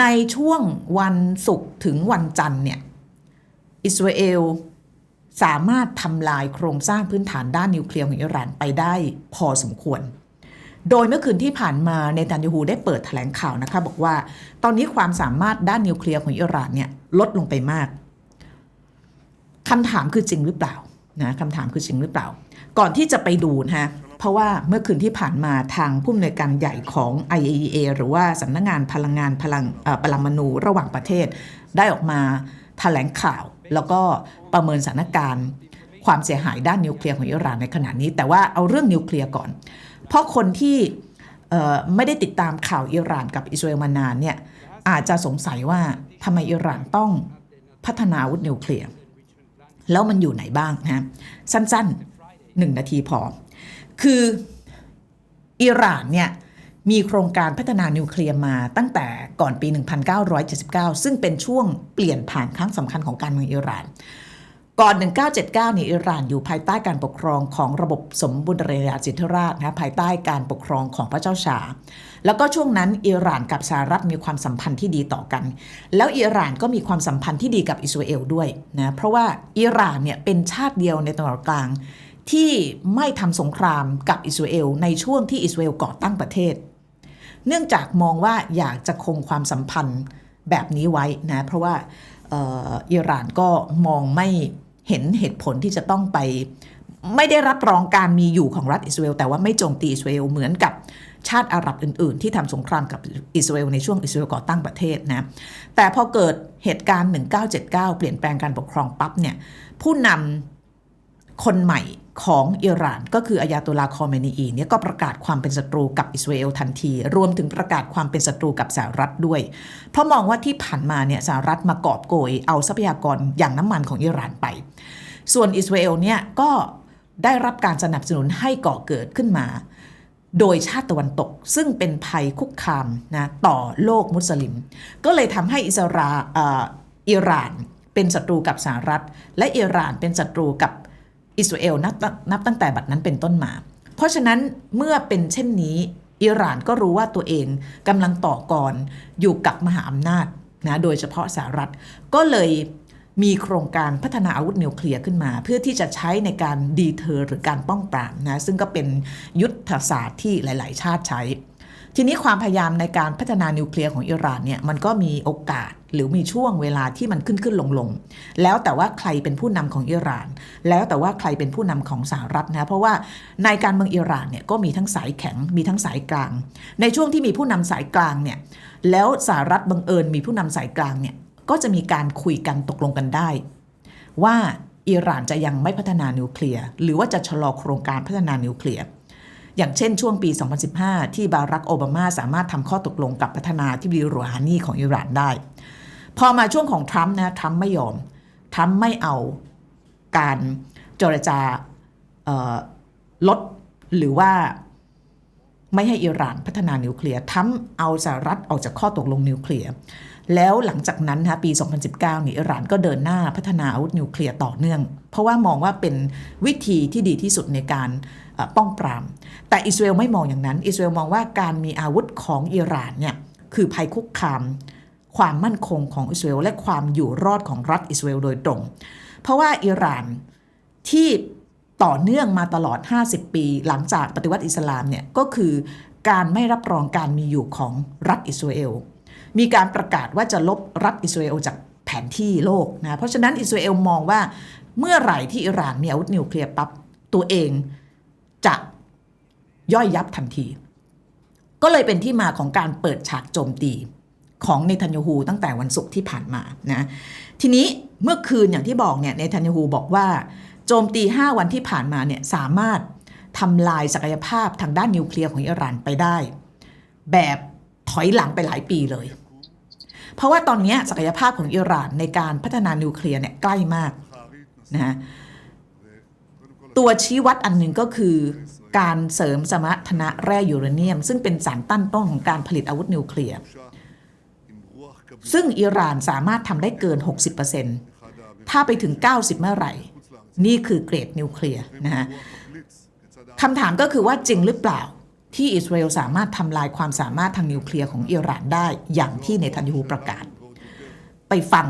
ในช่วงวันศุกร์ถึงวันจันทร์เนี่ยอิสราเอลสามารถทำลายโครงสร้างพื้นฐานด้านนิวเคลียร์ของอิหร่านไปได้พอสมควร โดยเมื่อคืนที่ผ่านมาเนตันยาฮูได้เปิดแถลงข่าวนะคะบอกว่า ตอนนี้ความสามารถด้านนิวเคลียร์ของอิหร่านเนี่ยลดลงไปมากคำถามคือจริงหรือเปล่านะคำถามคือจริงหรือเปล่า ก่อนที่จะไปดูนะฮะ เพราะว่าเมื่อคืนที่ผ่านมาทางผู้อำนวยการใหญ่ของ IAEA หรือว่าสำนักงงานพลังงานพลังปรมาณูระหว่างประเทศ ได้ออกมาแถลงข่าว แล้วก็ประเมินสถานการณ์ ความเสียหายด้านนิวเคลียร์ของอิหร่านในขณะนี้ แต่ว่าเอาเรื่องนิวเคลียร์ก่อน เพราะคนที่ไม่ได้ติดตามข่าวอิหร่านกับอิสราเอลมานานเนี่ยอาจจะสงสัยว่าทำไมอิหร่านต้องพัฒนาอาวุธนิวเคลียร์แล้วมันอยู่ไหนบ้างนะสั้นๆหนึ่งนาทีพอ คืออิหร่านเนี่ยมีโครงการพัฒนานิวเคลียร์มาตั้งแต่ก่อนปี 1979 ซึ่งเป็นช่วงเปลี่ยนผ่านครั้งสำคัญของการเมืองอิหร่าน ก่อน 1979เนี่ยอิหร่านอยู่ภายใต้การปกครองของระบบสมบูรณาญาสิทธิราชย์นะภายใต้การปกครองของพระเจ้าชา แล้วก็ช่วงนั้นอิหร่านกับสหรัฐมีความสัมพันธ์ที่ดีต่อกัน แล้วอิหร่านก็มีความสัมพันธ์ที่ดีกับอิสราเอลด้วยนะเพราะว่าอิหร่านเนี่ยเป็นชาติเดียวในตะวันออกกลาง ที่ไม่ทำสงครามกับอิสราเอลในช่วงที่อิสราเอลก่อตั้งประเทศ เนื่องจากมองว่าอยากจะคงความสัมพันธ์แบบนี้ไว้นะเพราะว่าเอ่ออิหร่านก็มองไม่เห็นเหตุผลที่จะต้องไป ไม่ได้รับรองการมีอยู่ของรัฐอิสราเอลแต่ว่าไม่โจมตีอิสราเอลเหมือนกับชาติอาหรับอื่น ๆ ที่ทำสงครามกับอิสราเอลในช่วงอิสราเอลก่อตั้งประเทศนะแต่พอเกิดเหตุการณ์ 1979 เปลี่ยนแปลงการปกครองปั๊บเนี่ยผู้นำคนใหม่ ของอิหร่าน ก็คืออายาตุลาคอเมนีอีเนี่ยก็ประกาศความเป็นศัตรูกับอิสราเอลทันที รวมถึงประกาศความเป็นศัตรูกับสหรัฐด้วย เพราะมองว่าที่ผ่านมาเนี่ยสหรัฐมากอบโกยเอาทรัพยากรอย่างน้ำมันของอิหร่านไป ส่วนอิสราเอลเนี่ยก็ได้รับการสนับสนุนให้ก่อเกิดขึ้นมา โดยชาติตะวันตก ซึ่งเป็นภัยคุกคามนะต่อโลกมุสลิม ก็เลยทำให้อิสราเอ่ออิหร่านเป็นศัตรูกับสหรัฐ และอิหร่านเป็นศัตรูกับ อิสราเอลนับตั้งนับตั้งแต่บัดนั้นเป็นต้นมา เพราะฉะนั้นเมื่อเป็นเช่นนี้อิหร่านก็รู้ว่าตัวเองกำลังต่อกรอยู่กับมหาอำนาจนะโดยเฉพาะสหรัฐก็เลยมีโครงการพัฒนาอาวุธนิวเคลียร์ขึ้นมา เพื่อที่จะใช้ในการดีเทอร์หรือการป้องปรามนะซึ่งก็เป็นยุทธศาสตร์ที่หลาย ๆ ชาติใช้ ทีนี้ความพยายามในการพัฒนานิวเคลียร์ของอิหร่านเนี่ยมันก็มีโอกาส หรือมีช่วงเวลาที่มันขึ้นขึ้นลงลงแล้วแต่ว่าใครเป็นผู้นำของอิหร่าน แล้วแต่ว่าใครเป็นผู้นำของสหรัฐนะเพราะว่าในการเมืองอิหร่านเนี่ยก็มีทั้งสายแข็งมีทั้งสายกลาง ในช่วงที่มีผู้นำสายกลางเนี่ยแล้วสหรัฐบังเอิญมีผู้นำสายกลางเนี่ยก็จะมีการคุยกันตกลงกันได้ ว่าอิหร่านจะยังไม่พัฒนานิวเคลียร์หรือว่าจะชะลอโครงการพัฒนานิวเคลียร์อย่างเช่นช่วงปี 2015 ที่บารักโอบามาสามารถทำข้อตกลงกับประธานาธิบดีรูฮานีของอิหร่านได้ พอมาช่วงของทรัมป์นะทรัมป์ไม่ยอมทรัมป์ไม่เอาการเจรจาลดหรือว่าไม่ให้อิหร่านพัฒนานิวเคลียร์ทรัมป์เอาสหรัฐออกจากข้อตกลงนิวเคลียร์ แล้วหลังจากนั้นนะปี 2019เนี่อิหร่านก็เดินหน้าพัฒนาอาวุธนิวเคลียร์ต่อเนื่อง เพราะว่ามองว่าเป็นวิธีที่ดีที่สุดในการป้องปราม แต่อิสราเอลไม่มองอย่างนั้น อิสราเอลมองว่าการมีอาวุธของอิหร่านเนี่ยคือภัยคุกคาม ความมั่นคงของอิสราเอลและความอยู่รอดของรัฐอิสราเอลโดยตรง เพราะว่าอิหร่านที่ต่อเนื่องมาตลอด 50 ปี หลังจากปฏิวัติอิสลามเนี่ยก็คือการไม่รับรองการมีอยู่ของรัฐอิสราเอล มีการประกาศว่าจะลบรัฐอิสราเอลจากแผนที่โลกนะ เพราะฉะนั้นอิสราเอลมองว่าเมื่อไหร่ที่อิหร่านมีอาวุธนิวเคลียร์ปั๊บตัวเองจะย่อยยับทันที ก็เลยเป็นที่มาของการเปิดฉากโจมตี ของเนทันยาฮูตั้งแต่วันศุกร์ที่ผ่านมานะทีนี้เมื่อคืนอย่างที่บอกเนี่ยเนทันยาฮูบอกว่าโจมตี 5 วันที่ผ่านมาเนี่ยสามารถทำลายศักยภาพทางด้านนิวเคลียร์ของอิหร่านไปได้ แบบถอยหลังไปหลายปีเลย เพราะว่าตอนนี้ศักยภาพของอิหร่านในการพัฒนานิวเคลียร์เนี่ยใกล้มากนะฮะตัวชี้วัดอันหนึ่งก็คือการเสริมสมรรถนะแร่ยูเรเนียม ซึ่งเป็นสารตั้นต้นของการผลิตอาวุธนิวเคลียร์ ซึ่งอิหร่านสามารถทำได้เกิน 60%ถ้าไปถึง 90 เมื่อไหร่ นี่คือเกรดนิวเคลียร์นะฮะคำถามก็คือว่าจริงหรือเปล่าที่อิสราเอลสามารถทำลายความสามารถทางนิวเคลียร์ของอิหร่านได้อย่างที่เนทันยูประกาศ ไปฟัง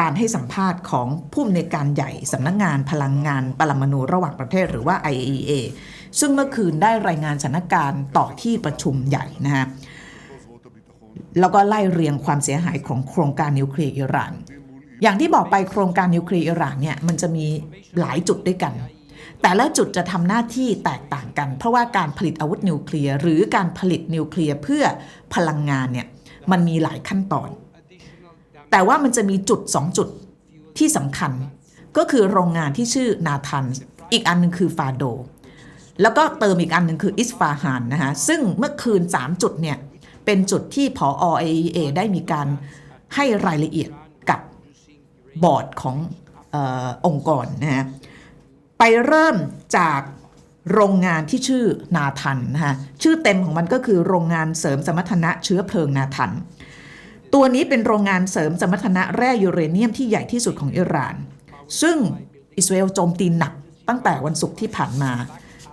การให้สัมภาษณ์ของผู้อำนวยการใหญ่สำนักงงานพลังงานปรมาณูระหว่างประเทศหรือว่า IAEA ซึ่งเมื่อคืนได้รายงานสถานการณ์ต่อที่ประชุมใหญ่นะฮะ แล้วก็ไล่เรียงความเสียหายของโครงการนิวเคลียร์อิหร่าน อย่างที่บอกไปโครงการนิวเคลียร์อิหร่านเนี่ยมันจะมีหลายจุดด้วยกัน แต่ละจุดจะทำหน้าที่แตกต่างกัน เพราะว่าการผลิตอาวุธนิวเคลียร์หรือการผลิตนิวเคลียร์เพื่อพลังงานเนี่ยมันมีหลายขั้นตอน แต่ว่ามันจะมีจุด 2 จุดที่สำคัญ ก็คือโรงงานที่ชื่อนาทันอีกอันหนึงคือฟาโด แล้วก็เติมอีกอันหนึ่งคืออิสฟาฮานนะคะซึ่งเมื่อคืน 3 จุดเนี่ย เป็นจุดที่ผอ AEA ได้มีการให้รายละเอียดกับบอร์ดของออองค์กรนะฮะไปเริ่มจากโรงงานที่ชื่อนาทันนะฮะชื่อเต็มของมันก็คือโรงงานเสริมสมรรถนะเชื้อเพลิงนาทัน ตัวนี้เป็นโรงงานเสริมสมรรถนะแร่ยูเรเนียมที่ใหญ่ที่สุดของอิหร่าน ซึ่งอิสราเอลโจมตีหนักตั้งแต่วันศุกร์ที่ผ่านมา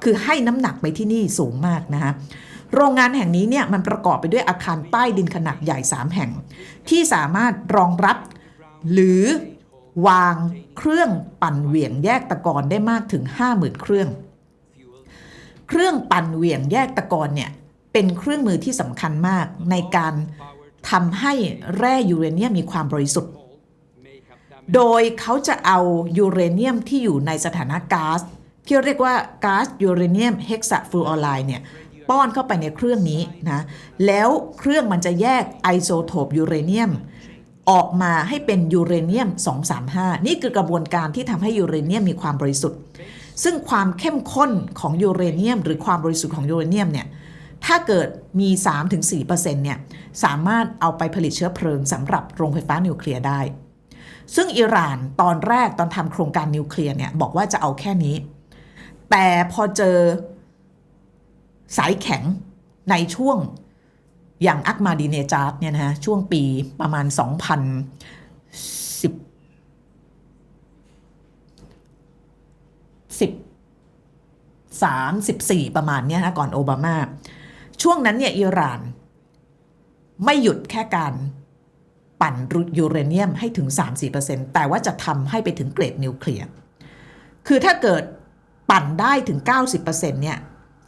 คือให้น้ำหนักไปที่นี่สูงมากนะฮะ โรงงานแห่งนี้เนี่ยมันประกอบไปด้วยอาคารใต้ดินขนาดใหญ่ 3 แห่ง ที่สามารถรองรับหรือวางเครื่องปั่นเหวี่ยงแยกตะกอนได้มากถึง 50,000 เครื่อง เครื่องปั่นเหวี่ยงแยกตะกอนเนี่ยเป็นเครื่องมือที่สำคัญมากในการทำให้แร่ยูเรเนียมมีความบริสุทธิ์ โดยเขาจะเอายูเรเนียมที่อยู่ในสถานะก๊าซที่เรียกว่าก๊าซยูเรเนียมเฮกซาฟลูออไรด์เนี่ย ป้อนเข้าไปในเครื่องนี้นะแล้วเครื่องมันจะแยกไอโซโทปยูเรเนียมออกมาให้เป็นยูเรเนียม 235 นี่คือกระบวนการที่ทำให้ยูเรเนียมมีความบริสุทธิ์ ซึ่งความเข้มข้นของยูเรเนียม หรือความบริสุทธิ์ของยูเรเนียมเนี่ยถ้าเกิดมี 3-4%เนี่ยสามารถเอาไปผลิตเชื้อเพลิงสำหรับโรงไฟฟ้านิวเคลียร์ได้ ซึ่งอิหร่านตอนแรกตอนทำโครงการนิวเคลียร์เนี่ยบอกว่าจะเอาแค่นี้ แต่พอเจอ สายแข็งในช่วงอย่างอักมาดีเนจาร์ดเนี่ยนะฮะช่วงปีประมาณ 2010 10 3 14 ประมาณเนี้ยนะก่อนโอบามา ช่วงนั้นเนี่ยอิหร่าน ไม่หยุดแค่การปั่นยูเรเนียมให้ถึง 3-4%แต่ว่าจะทำให้ไปถึงเกรดนิวเคลียร์ คือถ้าเกิดปั่นได้ถึง 90%เนี่ย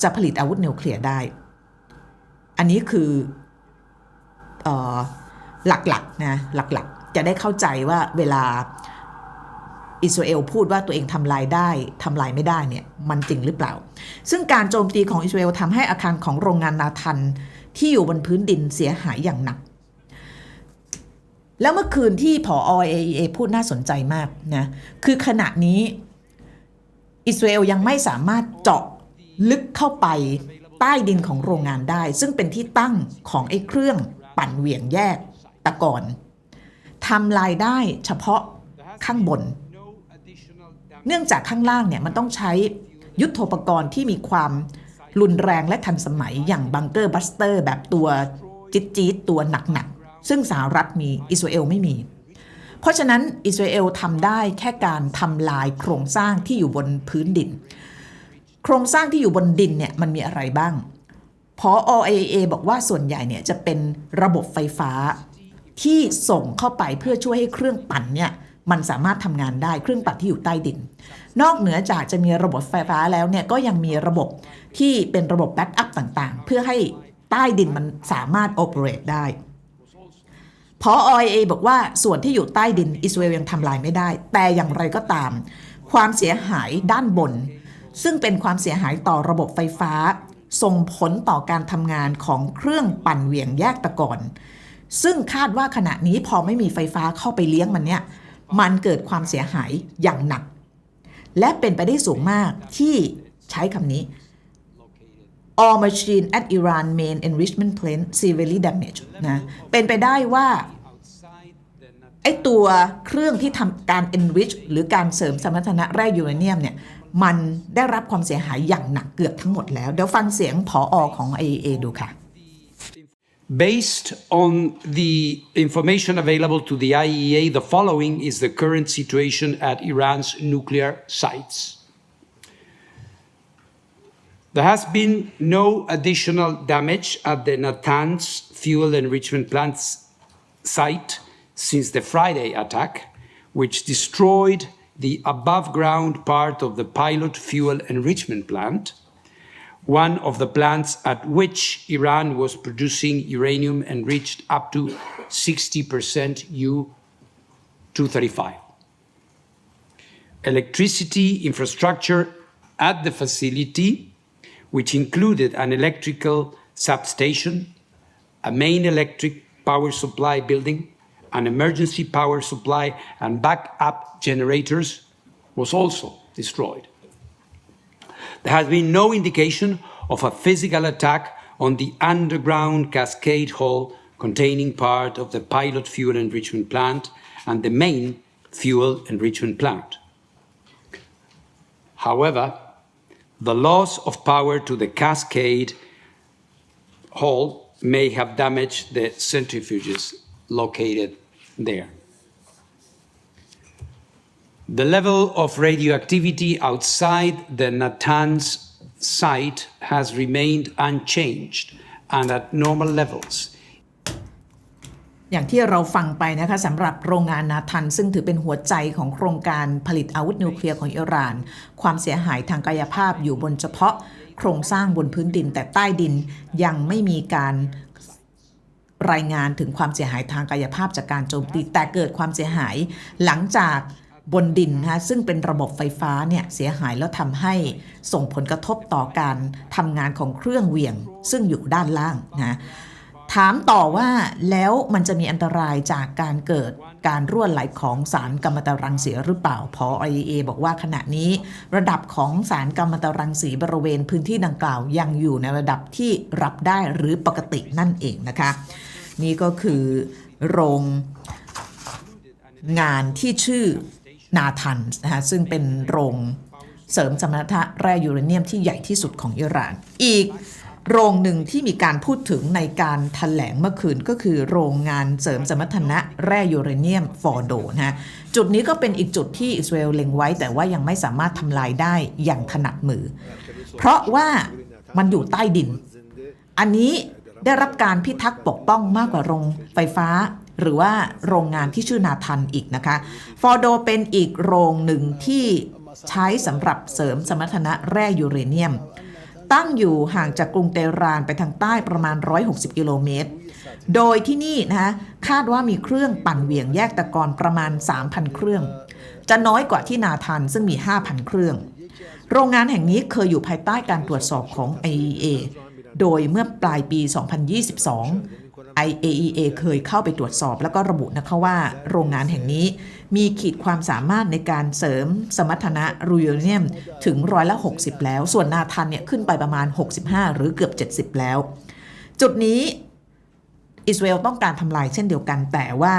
จะผลิตอาวุธนิวเคลียร์ได้ อันนี้คือออหลักๆนะหลักๆ จะได้เข้าใจว่าเวลาอิสราเอลพูดว่าตัวเองทำลายได้ทำลายไม่ได้เนี่ยมันจริงหรือเปล่า ซึ่งการโจมตีของอิสราเอลทำให้อาคารของโรงงานนาทันที่อยู่บนพื้นดินเสียหายอย่างหนัก แล้วเมื่อคืนที่ผอ AEA พูดน่าสนใจมากนะ คือขณะนี้อิสราเอลยังไม่สามารถเจาะ ลึกเข้าไปใต้ดินของโรงงานได้ ซึ่งเป็นที่ตั้งของไอ้เครื่องปั่นเหวี่ยงแยกตะกอนทำลายได้เฉพาะข้างบน เนื่องจากข้างล่างเนี่ยมันต้องใช้ยุทโธปกรณ์ที่มีความรุนแรงและทันสมัยอย่างบังเกอร์บัสเตอร์ แบบตัวจิ๊ดจี๊ดตัวหนักๆ ซึ่งสหรัฐมีอิสราเอลไม่มี เพราะฉะนั้นอิสราเอลทำได้แค่การทำลายโครงสร้างที่อยู่บนพื้นดิน โครงสร้างที่อยู่บนดินเนี่ยมันมีอะไรบ้างพอ AAA บอกว่าส่วนใหญ่เนี่ยจะเป็นระบบไฟฟ้า ที่ส่งเข้าไปเพื่อช่วยให้เครื่องปั่นเนี่ยมันสามารถทำงานได้เครื่องปั่นที่อยู่ใต้ดิน นอกเหนือจากจะมีระบบไฟฟ้าแล้วเนี่ยก็ยังมีระบบที่เป็นระบบแบ็กอัพต่างๆ เพื่อให้ใต้ดินมันสามารถโอเปเรตได้พอ OIA บอกว่าส่วนที่อยู่ใต้ดินอิสราเอลยังทำลายไม่ได้ แต่อย่างไรก็ตาม ความเสียหายด้านบน ซึ่งเป็นความเสียหายต่อระบบไฟฟ้า ส่งผลต่อการทำงานของเครื่องปั่นเหวี่ยงแยกตะกอนซึ่งคาดว่าขณะนี้พอไม่มีไฟฟ้าเข้าไปเลี้ยงมันเนี่ยมันเกิดความเสียหายอย่างหนัก และเป็นไปได้สูงมากที่ใช้คำนี้ all machine at Iran main enrichment plant severely damaged นะเป็นไปได้ว่าไอตัวเครื่องที่ทำการ enrich หรือการเสริมสมรรถนะแร่ยูเรเนียมเนี่ย มันได้รับความเสียหายอย่างหนักเกือบทั้งหมดแล้ว เดี๋ยวฟังเสียงผออของ AA ดูค่ะ Based on the information available to the IEA, the following is the current situation at Iran's nuclear sites. There has been no additional damage at the Natanz fuel enrichment plant's site since the Friday attack, which destroyed the above ground part of the pilot fuel enrichment plant, one of the plants at which Iran was producing uranium enriched up to 60% U 235. Electricity infrastructure at the facility, which included an electrical substation, a main electric power supply building, an emergency power supply, and backup generators, was also destroyed. There has been no indication of a physical attack on the underground cascade hall containing part of the pilot fuel enrichment plant and the main fuel enrichment plant. However, the loss of power to the cascade hall may have damaged the centrifuges located there. The level of radioactivity outside the Natanz site has remained unchanged and at normal levels. อย่างที่เราฟังไปนะคะสำหรับโรงงานนาทัน ซึ่งถือเป็นหัวใจของโครงการผลิตอาวุธนิวเคลียร์ของอิหร่าน ความเสียหายทางกายภาพอยู่บนเฉพาะ โครงสร้างบนพื้นดินแต่ใต้ดินยังไม่มีการ รายงานถึงความเสียหายทางกายภาพจากการโจมตี แต่เกิดความเสียหายหลังจากบนดินนะคะซึ่งเป็นระบบไฟฟ้าเนี่ยเสียหายแล้วทำให้ส่งผลกระทบต่อการทำงานของเครื่องเวียง ซึ่งอยู่ด้านล่างนะถามต่อว่าแล้วมันจะมีอันตรายจากการเกิดการรั่วไหลของสารกัมมันตรังสีหรือเปล่า พอ IEA บอกว่าขณะนี้ ระดับของสารกัมมันตรังสีบริเวณพื้นที่ดังกล่าวยังอยู่ในระดับที่รับได้หรือปกตินั่นเองนะคะ นี่ก็คือโรงงานที่ชื่อนาทันนะคะซึ่งเป็นโรงเสริมสมรรถะแร่ยูเรเนียมที่ใหญ่ที่สุดของอิหร่าน อีกโรงหนึ่งที่มีการพูดถึงในการถแถลงเมื่อคืนก็คือโรงงานเสริมสมรรถนะแร่ยูเรเนียมฟอร์โดนะฮะจุดนี้ก็เป็นอีกจุดที่อิสราเอลเล็งไว้ แต่ว่ายังไม่สามารถทำลายได้อย่างถนัดมือ เพราะว่ามันอยู่ใต้ดิน อันนี้ ได้รับการพิทักษ์ปกป้องมากกว่าโรงไฟฟ้า หรือว่าโรงงานที่ชื่อนาทันอีกนะคะ ฟอร์โดเป็นอีกโรงหนึ่งที่ใช้สำหรับเสริมสมรรถนะแร่ยูเรเนียม ตั้งอยู่ห่างจากกรุงเตหรานไปทางใต้ประมาณ 160 กิโลเมตร โดยที่นี่นะคะคาดว่ามีเครื่องปั่นเหวี่ยงแยกตะกอนประมาณ 3,000 เครื่อง จะน้อยกว่าที่นาทันซึ่งมี 5,000 เครื่อง โรงงานแห่งนี้เคยอยู่ภายใต้การตรวจสอบของ IAEA โดยเมื่อปลายปี 2022 IAEA เคยเข้าไปตรวจสอบแล้วก็ระบุนะคะว่า โรงงานแห่งนี้มีขีดความสามารถในการเสริมสมรรถนะรูเนียมถึงร้อยละ 60 แล้ว ส่วนนาทันเนี่ยขึ้นไปประมาณ 65 หรือเกือบ 70 แล้ว จุดนี้อิสราเอลต้องการทำลายเช่นเดียวกันแต่ว่า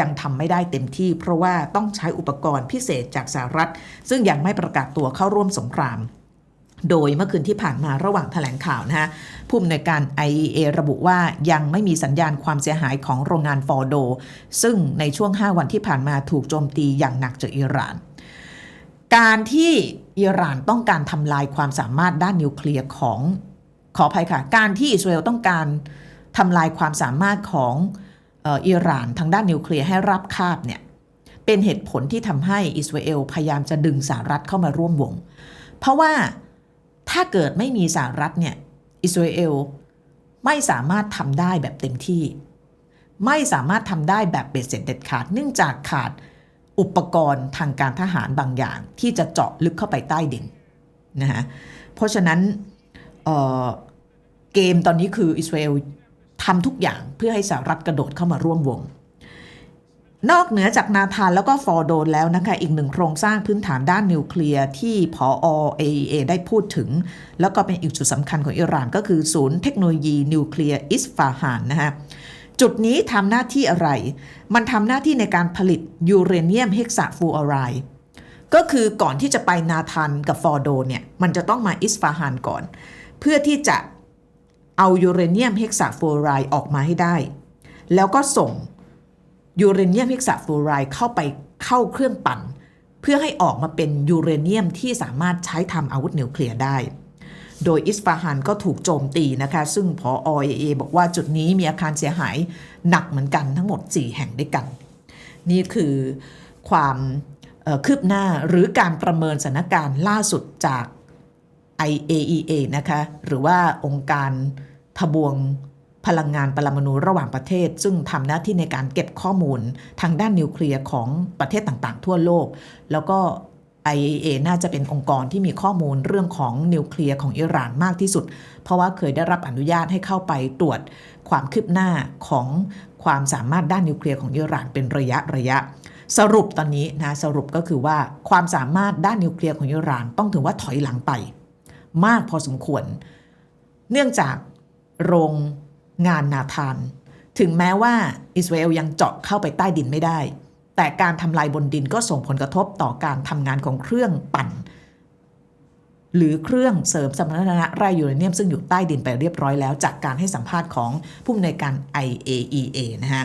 ยังทำไม่ได้เต็มที่ เพราะว่าต้องใช้อุปกรณ์พิเศษจากสหรัฐ ซึ่งยังไม่ประกาศตัวเข้าร่วมสงคราม โดยเมื่อคืนที่ผ่านมาระหว่างแถลงข่าวนะฮะผู้อำนวยการ IEA ระบุว่ายังไม่มีสัญญาณความเสียหายของโรงงานฟอร์โด ซึ่งในช่วง 5 วันที่ผ่านมาถูกโจมตีอย่างหนักจากอิหร่าน การที่อิหร่านต้องการทำลายความสามารถด้านนิวเคลียร์ของขออภัยค่ะ การที่อิสราเอลต้องการทำลายความสามารถของอิหร่านทางด้านนิวเคลียร์ให้รับคาบเนี่ยเป็นเหตุผลที่ทำให้อิสราเอลพยายามจะดึงสหรัฐเข้ามาร่วมวง เพราะว่า ถ้าเกิดไม่มีสหรัฐเนี่ยอิสราเอลไม่สามารถทำได้แบบเต็มที่ ไม่สามารถทำได้แบบเบ็ดเสร็จเด็ดขาด เนื่องจากขาดอุปกรณ์ทางการทหารบางอย่าง ที่จะเจาะลึกเข้าไปใต้ดินนะฮะเพราะฉะนั้นเเกมตอนนี้คืออิสราเอลทำทุกอย่างเพื่อให้สหรัฐกระโดดเข้ามาร่วมวง นอกเหนือจากนาธานแล้วก็ฟอร์โดนแล้วนะคะอีกหนึ่งโครงสร้างพื้นฐานด้านนิวเคลียร์ที่พอ AEA ได้พูดถึง แล้วก็เป็นอีกจุดสำคัญของอิหร่านก็คือศูนย์เทคโนโลยีนิวเคลียร์อิสฟาฮานนะฮะจุดนี้ทำหน้าที่อะไร มันทำหน้าที่ในการผลิตยูเรเนียมเฮกซาฟูออไรด์ก็คือก่อนที่จะไปนาธานกับฟอร์โดเนี่ยมันจะต้องมาอิสฟาฮานก่อน เพื่อที่จะเอายูเรเนียมเฮกซาฟูออไรด์ออกมาให้ได้ แล้วก็ส่ง ยูเรเนียมเฮกซาฟูไรด์เข้าไปเข้าเครื่องปั่น เพื่อให้ออกมาเป็นยูเรเนียมที่สามารถใช้ทำอาวุธนิวเคลียร์ได้ โดยอิสฟาฮานก็ถูกโจมตีนะคะ ซึ่งพอ IAEA บอกว่าจุดนี้มีอาคารเสียหายหนักเหมือนกันทั้งหมด 4 แห่งด้วยกัน นี่คือความคืบหน้าหรือการประเมินสถานการณ์ล่าสุดจาก IAEA นะคะ หรือว่าองค์การทบวง พลังงานปรมาณูระหว่างประเทศ ซึ่งทำหน้าที่ในการเก็บข้อมูลทางด้านนิวเคลียร์ของประเทศต่างๆ ทั่วโลก แล้วก็ IAEA น่าจะเป็นองค์กรที่มีข้อมูลเรื่องของนิวเคลียร์ของอิหร่านมากที่สุด เพราะว่าเคยได้รับอนุญาตให้เข้าไปตรวจความคืบหน้าของความสามารถด้านนิวเคลียร์ของอิหร่านเป็นระยะระยะ สรุปตอนนี้นะสรุปก็คือว่าความสามารถด้านนิวเคลียร์ของอิหร่านต้องถือว่าถอยหลังไป มากพอสมควร เนื่องจากโรง งานนาธาน ถึงแม้ว่าอิสราเอลยังเจาะเข้าไปใต้ดินไม่ได้ แต่การทำลายบนดินก็ส่งผลกระทบต่อการทำงานของเครื่องปั่น หรือเครื่องเสริมสมรรถนะแร่ยูเรเนียมซึ่งอยู่ใต้ดินไปเรียบร้อยแล้ว จากการให้สัมภาษณ์ของผู้อำนวยการ IAEA นะฮะ